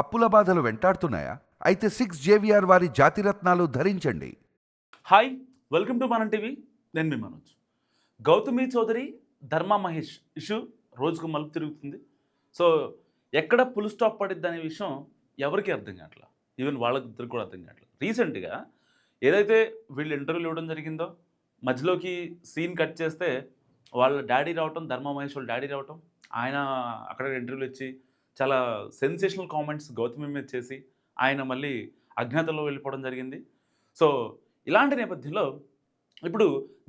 అప్పుల బాధలు వెంటాడుతున్నాయా? అయితే సిక్స్ జేవిఆర్ వారి జాతిరత్నాలు ధరించండి. Hi welcome to Manam TV నేను మీ మనోజ్. గౌతమి చౌదరి ధర్మ మహేష్ ఇష్యూ రోజుకు మలుపు తిరుగుతుంది. సో ఎక్కడ పుల్ స్టాప్ పడిద్ది అనే విషయం ఎవరికి అర్థం కావట్లా? ఈవెన్ వాళ్ళకిద్దరికి కూడా అర్థం కావట్లేదు రీసెంట్గా ఏదైతే వీళ్ళు ఇంటర్వ్యూలు ఇవ్వడం జరిగిందో మధ్యలోకి సీన్ కట్ చేస్తే వాళ్ళ డాడీ రావటం ధర్మ మహేష్ వాళ్ళ డాడీ రావటం ఆయన అక్కడ ఇంటర్వ్యూలు ఇచ్చి చాలా సెన్సేషనల్ కామెంట్స్ గౌతమి మీద చేసి ఆయన మళ్ళీ అజ్ఞాతంలో వెళ్ళిపోవడం జరిగింది. సో ఇలాంటి నేపథ్యంలో ఇప్పుడు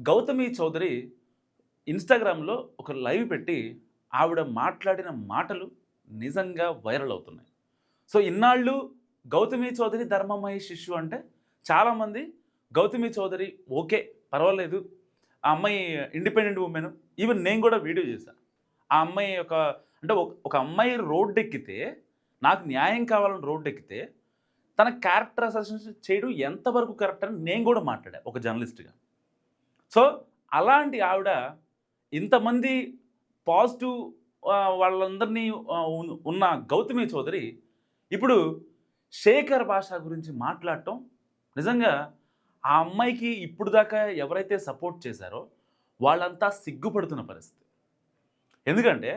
గౌతమి చౌదరి ఇన్స్టాగ్రామ్లో ఒక లైవ్ పెట్టి ఆవిడ మాట్లాడిన మాటలు నిజంగా వైరల్ అవుతున్నాయి. సో ఇన్నాళ్ళు గౌతమి చౌదరి ధర్మమయ శిష్యు అంటే చాలామంది గౌతమి చౌదరి ఓకే పర్వాలేదు ఆ అమ్మాయి ఇండిపెండెంట్ ఉమెన్ ఈవెన్ నేను కూడా వీడియో చేశాను ఆ అమ్మాయి ఒక అంటే ఒక- ఒక అమ్మాయి రోడ్డు ఎక్కితే నాకు న్యాయం కావాలని రోడ్డు ఎక్కితే తన క్యారెక్టర్ అసోసియేషన్ చేయడం ఎంతవరకు కరెక్ట్ అని నేను కూడా మాట్లాడా ఒక జర్నలిస్ట్గా సో అలాంటి ఆవిడ ఇంతమంది పాజిటివ్ వాళ్ళందరినీ ఉన్న గౌతమి చౌదరి ఇప్పుడు శేఖర్ భాష గురించి మాట్లాడటం నిజంగా ఆ అమ్మాయికి ఇప్పుడు దాకా ఎవరైతే సపోర్ట్ చేశారో వాళ్ళంతా సిగ్గుపడుతున్న పరిస్థితి. ఎందుకంటే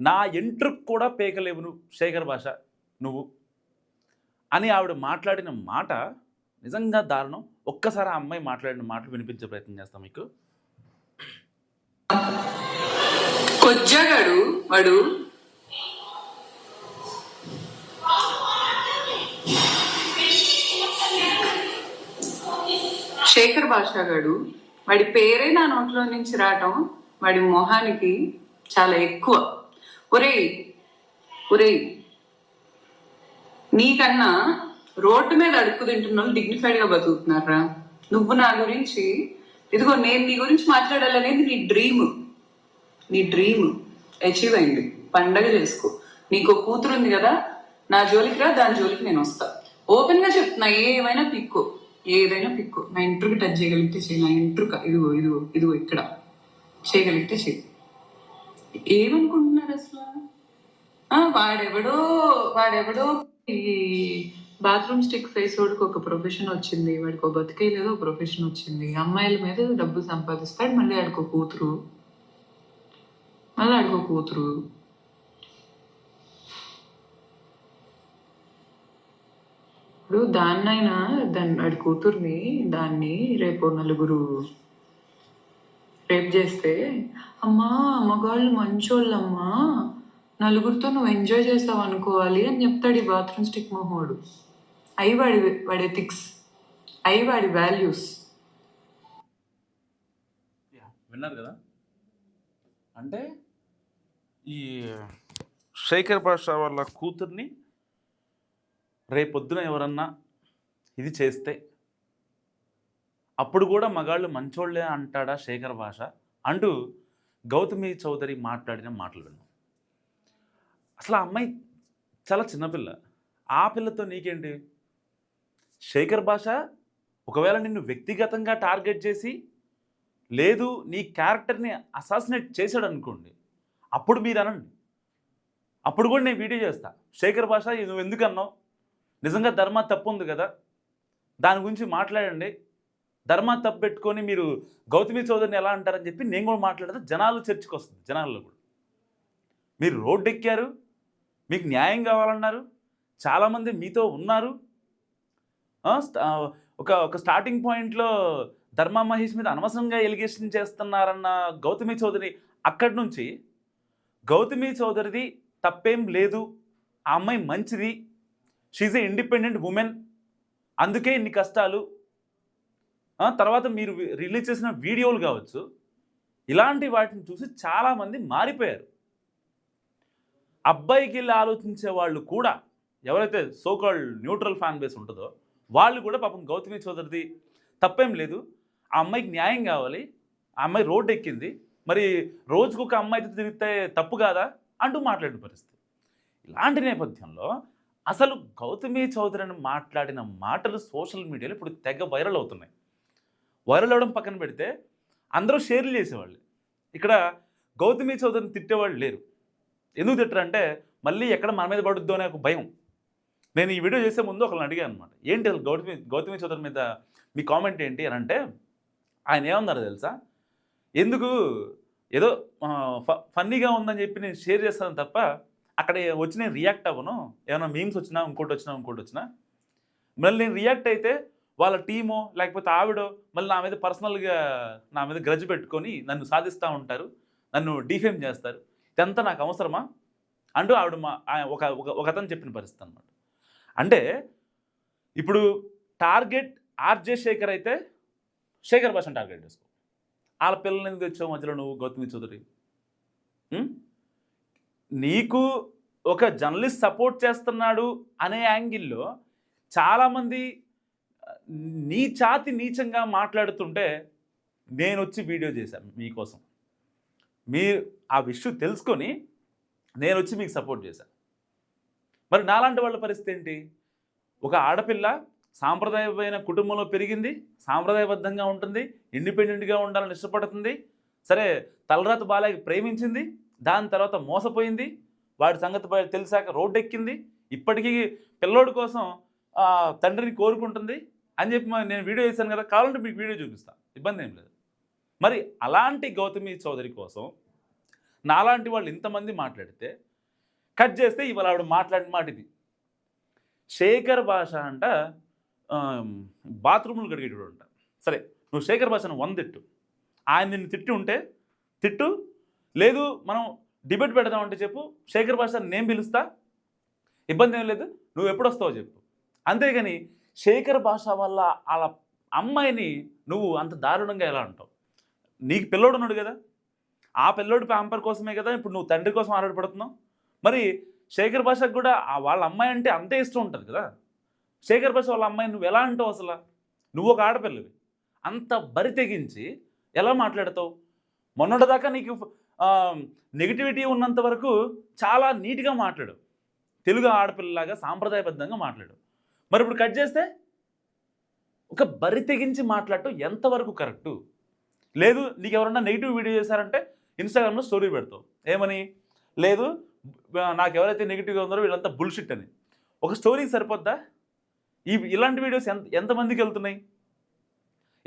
నా ఎంట్రుకు కూడా పేకలేవు నువ్వు శేఖర్ భాష నువ్వు అని ఆవిడ మాట్లాడిన మాట నిజంగా దారుణం. ఒక్కసారి ఆ అమ్మాయి మాట్లాడిన మాటలు వినిపించే ప్రయత్నం చేస్తాం మీకు. కొజ్జగాడు వాడు శేఖర్ భాషాగాడు వాడి పేరే నా నోట్లో నుంచి రావటం వాడి మొహానికి చాలా ఎక్కువ. ఒరేయ్ ఒరేయ్ నీకన్నా రోడ్డు మీద అడుక్కు తింటున్న వాళ్ళు డిగ్నిఫైడ్గా బతుకుతున్నారా నువ్వు నా గురించి ఇదిగో నేను నీ గురించి మాట్లాడాలనేది నీ డ్రీమ్ నీ డ్రీమ్ అచీవ్ అయింది. పండగ చేసుకో. నీకు ఒక కూతురు ఉంది కదా నా జోలికి రా దాని జోలికి నేను వస్తా. ఓపెన్గా చెప్తున్నా ఏమైనా పిక్కు. ఏదైనా పిక్కు. నా ఇంటర్కి టచ్ చేయగలిగితే చేయి నా ఇంటర్క ఇదిగో ఇదిగో ఇదిగో ఇక్కడ. చేయగలిగితే చెయ్యి ఏమనుకుంటున్నారు అసలు? వాడెవడో వాడెవడో ఈ బాత్రూమ్ స్టిక్ ఫేస్ వాడికి ఒక ప్రొఫెషన్ వచ్చింది. వాడికి ఒక బతికే లేదో ఒక ప్రొఫెషన్ వచ్చింది. అమ్మాయిల మీద డబ్బు సంపాదిస్తాడు మళ్ళీ ఆడికి ఒక కూతురు. మళ్ళీ ఆడికి ఒక కూతురు. ఇప్పుడు దాన్నైనా దాన్ని వాడి కూతుర్ని దాన్ని రేపు నలుగురు రేప్ చేస్తే అమ్మా మగాళ్ళు మంచోళ్ళమ్మా నలుగురితో నువ్వు ఎంజాయ్ చేస్తావు అనుకోవాలి అని చెప్తాడు ఈ బాత్రూమ్ స్టిక్ మొహోడు. అయి వాడి వాడి ఎథిక్స్. అయి వాడి వాల్యూస్. విన్నారు కదా? అంటే ఈ శేఖర్ భాష వాళ్ళ కూతుర్ని రేపొద్దున ఎవరన్నా ఇది చేస్తే అప్పుడు కూడా మగాళ్ళు మంచోళ్ళే అంటాడా శేఖర్ భాష? అంటూ గౌతమి చౌదరి మాట్లాడిన మాటలు విన్నాం. అసలు ఆ అమ్మాయి చాలా చిన్నపిల్ల ఆ పిల్లతో నీకేంటి? శేఖర్ భాష ఒకవేళ నిన్ను వ్యక్తిగతంగా టార్గెట్ చేసి లేదు నీ క్యారెక్టర్ని అసాసినేట్ చేశాడు అనుకోండి అప్పుడు మీరు అనండి. అప్పుడు కూడా నేను వీడియో చేస్తా. శేఖర్ భాష నువ్వు ఎందుకు అన్నావు? నిజంగా ధర్మ తప్పు ఉంది కదా? దాని గురించి మాట్లాడండి. ధర్మ తప్పు పెట్టుకొని మీరు గౌతమి చౌదరిని ఎలా అంటారని చెప్పి నేను కూడా మాట్లాడితే జనాలు చర్చకు వస్తుంది జనాల్లో కూడా. మీరు రోడ్డు ఎక్కారు మీకు న్యాయం కావాలన్నారు చాలామంది మీతో ఉన్నారు. ఒక ఒక స్టార్టింగ్ పాయింట్లో ధర్మా మహేష్ మీద అనవసరంగా ఎలిగేషన్ చేస్తున్నారన్న గౌతమి చౌదరి అక్కడి నుంచి గౌతమి చౌదరిది తప్పేం లేదు ఆ అమ్మాయి మంచిది షీజ్ ఏ ఇండిపెండెంట్ ఉమెన్ అందుకే ఇన్ని కష్టాలు తర్వాత మీరు రిలీజ్ చేసిన వీడియోలు కావచ్చు ఇలాంటి వాటిని చూసి చాలామంది మారిపోయారు. అబ్బాయికి వెళ్ళి ఆలోచించే వాళ్ళు కూడా ఎవరైతే సోకాల్డ్ న్యూట్రల్ ఫ్యాన్ బేస్ ఉంటుందో వాళ్ళు కూడా పాపం గౌతమి చౌదరిది తప్పేం లేదు. ఆ అమ్మాయికి న్యాయం కావాలి. ఆ అమ్మాయి రోడ్డు ఎక్కింది. మరి రోజుకు ఒక అమ్మాయితో తిరిగితే తప్పు కాదా అంటూ మాట్లాడిన పరిస్థితి. ఇలాంటి నేపథ్యంలో అసలు గౌతమి చౌదరిని మాట్లాడిన మాటలు సోషల్ మీడియాలో ఇప్పుడు తెగ వైరల్ అవుతున్నాయి. వైరల్ అవడం పక్కన పెడితే అందరూ షేర్లు చేసేవాళ్ళు. ఇక్కడ గౌతమి చౌదరిని తిట్టేవాళ్ళు లేరు. ఎందుకు తిట్టరంటే మళ్ళీ ఎక్కడ మన మీద పడుద్దో అనే ఒక భయం. నేను ఈ వీడియో చేసే ముందు ఒకళ్ళని అడిగాను అనమాట ఏంటి అసలు గౌతమి గౌతమి చౌదరి మీద మీ కామెంట్ ఏంటి? అని అంటే ఆయన ఏమన్నారు తెలుసా? ఎందుకు ఏదో ఫ- ఫన్నీగా ఉందని చెప్పి నేను షేర్ చేస్తాను తప్ప అక్కడ వచ్చి నేను రియాక్ట్ అవ్వను. ఏమైనా మీమ్స్ వచ్చినా ఇంకోటి వచ్చినా ఇంకోటి వచ్చినా. మళ్ళీ నేను రియాక్ట్ అయితే వాళ్ళ టీమో లేకపోతే ఆవిడో మళ్ళీ నా మీద పర్సనల్గా నా మీద గ్రజ్ పెట్టుకొని నన్ను సాధిస్తూ ఉంటారు నన్ను డిఫేమ్ చేస్తారు. ఇదంతా నాకు అవసరమా? అంటూ ఆవిడ మా ఒక ఒక- అతను చెప్పిన పరిస్థితి అనమాట అంటే ఇప్పుడు టార్గెట్ ఆర్జే శేఖర్ అయితే శేఖర్ భాషను టార్గెట్ చేసుకో. వాళ్ళ పిల్లల్ని ఎందుకు తెచ్చావు మధ్యలో నువ్వు గౌతమి చౌదరి? నీకు ఒక జర్నలిస్ట్ సపోర్ట్ చేస్తున్నాడు అనే యాంగిల్లో చాలామంది నీ చాతి నీచంగా మాట్లాడుతుంటే నేను వచ్చి వీడియో చేశాను మీకోసం. మీరు ఆ విషయం తెలుసుకొని నేను వచ్చి మీకు సపోర్ట్ చేశాను మరి నాలాంటి వాళ్ళ పరిస్థితి ఏంటి? ఒక ఆడపిల్ల సాంప్రదాయమైన కుటుంబంలో పెరిగింది సాంప్రదాయబద్ధంగా ఉంటుంది ఇండిపెండెంట్గా ఉండాలని ఇష్టపడుతుంది సరే తలరాత బాలయ్య ప్రేమించింది దాని తర్వాత మోసపోయింది వాడి సంగతి తెలిసాక రోడ్డెక్కింది ఇప్పటికీ పిల్లోడి కోసం తండ్రిని కోరుకుంటుంది అని చెప్పి మరి నేను వీడియో చేశాను కదా కావాలంటే మీకు వీడియో చూపిస్తాను ఇబ్బంది ఏం లేదు. మరి అలాంటి గౌతమి చౌదరి కోసం నాలాంటి వాళ్ళు ఇంతమంది మాట్లాడితే కట్ చేస్తే ఇవాళ ఆవిడ మాట్లాడిన మాట ఇది. శేఖర్ భాష అంట బాత్రూములు కడిగేటోడు అంట. సరే నువ్వు శేఖర్ భాషను వంద తిట్టు ఆయన నిన్ను తిట్టి ఉంటే తిట్టు. లేదు మనం డిబేట్ పెడదామంటే చెప్పు శేఖర్ భాష నేను పిలుస్తా. ఇబ్బంది ఏం లేదు నువ్వు ఎప్పుడు వస్తావో చెప్పు. అంతేగాని శేఖర్ భాష వల్ల వాళ్ళ అమ్మాయిని నువ్వు అంత దారుణంగా ఎలా అంటావు? నీకు పిల్లోడు ఉన్నాడు కదా? ఆ పిల్లోడు ప్యాంపర్ కోసమే కదా ఇప్పుడు నువ్వు తండ్రి కోసం ఆరాటపడుతున్నావు? మరి శేఖర్ భాషకు కూడా వాళ్ళ అమ్మాయి అంటే అంతే ఇష్టం ఉంటుంది కదా? శేఖర్ భాష వాళ్ళ అమ్మాయి నువ్వు ఎలా అంటావు అసలు? నువ్వు ఒక ఆడపిల్లవి. అంత బరి తెగించి ఎలా మాట్లాడతావు? మొన్నటిదాకా నీకు నెగిటివిటీ ఉన్నంత వరకు చాలా నీట్గా మాట్లాడు. తెలుగు ఆడపిల్లలాగా సాంప్రదాయబద్ధంగా మాట్లాడు. మరి ఇప్పుడు కట్ చేస్తే? ఒక బరి తెగించి మాట్లాడటం ఎంతవరకు కరెక్టు? లేదు నీకు ఎవరన్నా నెగిటివ్ వీడియో చేశారంటే ఇన్స్టాగ్రామ్లో స్టోరీ పెడతావు. ఏమని? లేదు నాకు ఎవరైతే నెగిటివ్గా ఉన్నారో వీళ్ళంతా బుల్షిట్ అని. ఒక స్టోరీ సరిపోద్దా? ఈ ఇలాంటి వీడియోస్ ఎంత ఎంతమందికి వెళ్తున్నాయి?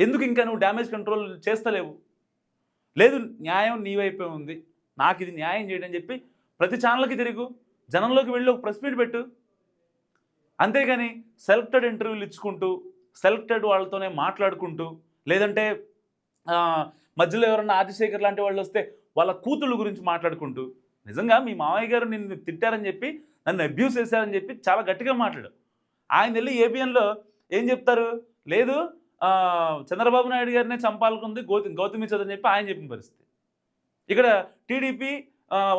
ఎందుకు ఇంకా నువ్వు డ్యామేజ్ కంట్రోల్ చేస్తలేవు? లేదు న్యాయం నీ వైపే ఉంది. నాకు ఇది న్యాయం చేయడం చెప్పి ప్రతి ఛానల్కి తిరుగు. జనంలోకి వెళ్ళి ఒక ప్రెస్ మీట్ పెట్టు. అంతేగాని సెలెక్టెడ్ ఇంటర్వ్యూలు ఇచ్చుకుంటూ సెలెక్టెడ్ వాళ్ళతోనే మాట్లాడుకుంటూ లేదంటే మధ్యలో ఎవరన్నా ఆదిశేఖర్ లాంటి వాళ్ళు వస్తే వాళ్ళ కూతుళ్ళ గురించి మాట్లాడుకుంటూ నిజంగా మీ మామయ్య గారు నిన్ను తిట్టారని చెప్పి నన్ను అబ్యూస్ చేశారని చెప్పి చాలా గట్టిగా మాట్లాడు. ఆయన వెళ్ళి ఏబిఎన్లో ఏం చెప్తారు? లేదు చంద్రబాబు నాయుడు గారినే చంపాలకుంది గౌతమి గౌతమి చదువు అని చెప్పి ఆయన చెప్పిన పరిస్థితి. ఇక్కడ టీడీపీ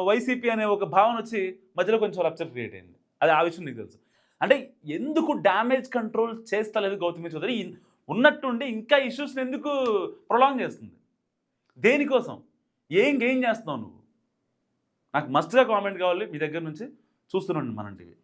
వైసీపీ అనే ఒక భావన వచ్చి మధ్యలో కొంచెం రప్చర్ క్రియేట్ అయింది. అది ఆ విషయం నీకు తెలుసు. అంటే ఎందుకు డ్యామేజ్ కంట్రోల్ చేస్తలేదు గౌతమి చౌదరి? ఉన్నట్టుండి ఇంకా ఇష్యూస్ని ఎందుకు ప్రొలాంగ్ చేస్తుంది? దేనికోసం? ఏం గెయిన్ చేస్తున్నావు నువ్వు? నాకు మస్ట్గా కామెంట్ కావాలి మీ దగ్గర నుంచి. చూస్తున్నాను మనం టీవీ.